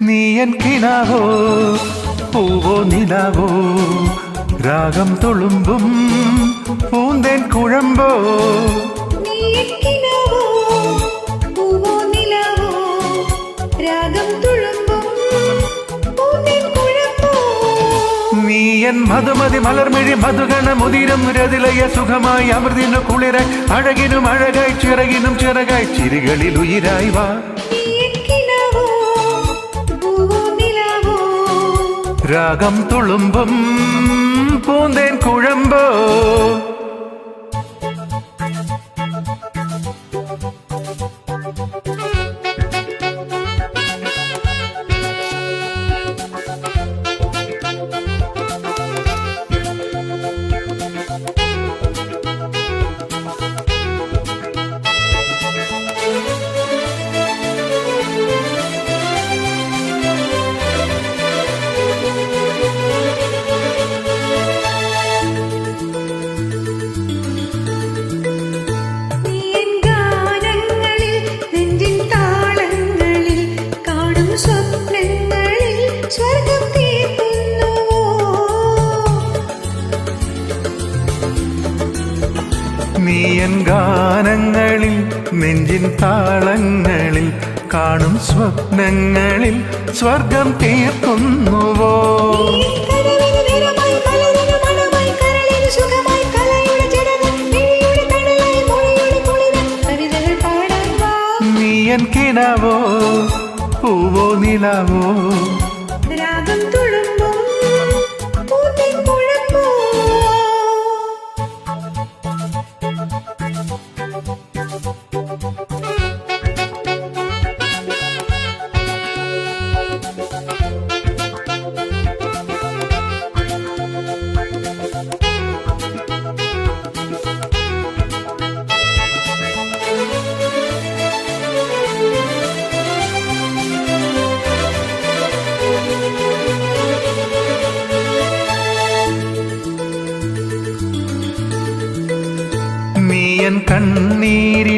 നീയൻ കിനാവോ പൂവോ നിലാവോ രാഗം തുളുമ്പും പൂന്തേൻ കുഴമ്പോ? നീക്കിനാവോ മധുമതി മലർമിഴി മധുഗണ മുതിരം രതിലയ സുഖമായി അമൃതിനു കുളിര അഴകിനും അഴകായി ചിറകിനും ചിറകായി ചിരികളിൽ ഉയിരായി വാ. രാഗം തുളുമ്പും പൂന്തേൻ കുഴമ്പോ. ഗാനങ്ങളിൽ നെഞ്ചിൻ താളങ്ങളിൽ കാണും സ്വപ്നങ്ങളിൽ സ്വർഗം തീർക്കുന്നുവോ? നീയൻ കിണവോ പൂവോ നിലാവോ? രാഗം തുളും கண்ணீர்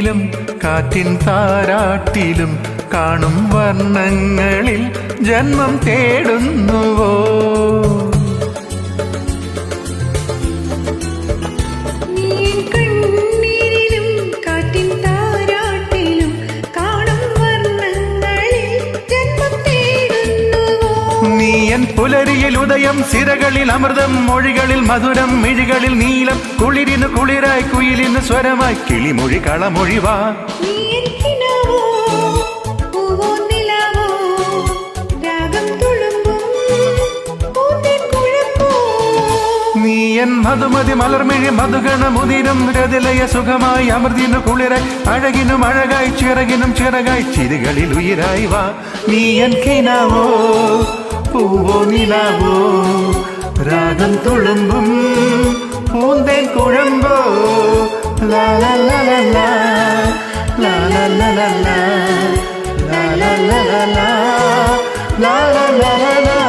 കാറ്റിൻ താരാട്ടിലും കാണും വർണങ്ങളിൽ ജന്മം തേടുന്നുവോ? പുലരിയിൽ ഉദയം സിരകളിൽ അമൃതം മൊഴികളിൽ മധുരം മിഴികളിൽ നീലം കുളിരിന് കുളിരായി കുയിലിന് സ്വരമായി കിളിമൊഴി കളമൊഴിവാ. നീയൻ മധുമതി മലർമിഴി മധുഗണ മുതിരം രതിലയ സുഖമായി അമൃതിനു കുളിര അഴകിനും അഴകായി ചിറകിനും ചിറകായി ചിരികളിൽ ഉയരായി വാ. നീയൻ കിനാവോ நிலாவோ ராகம் துளும்பும் பூந்தேன் குழம்போ லாலலலலா லாலலலலா லாலலலலா லாலலலலா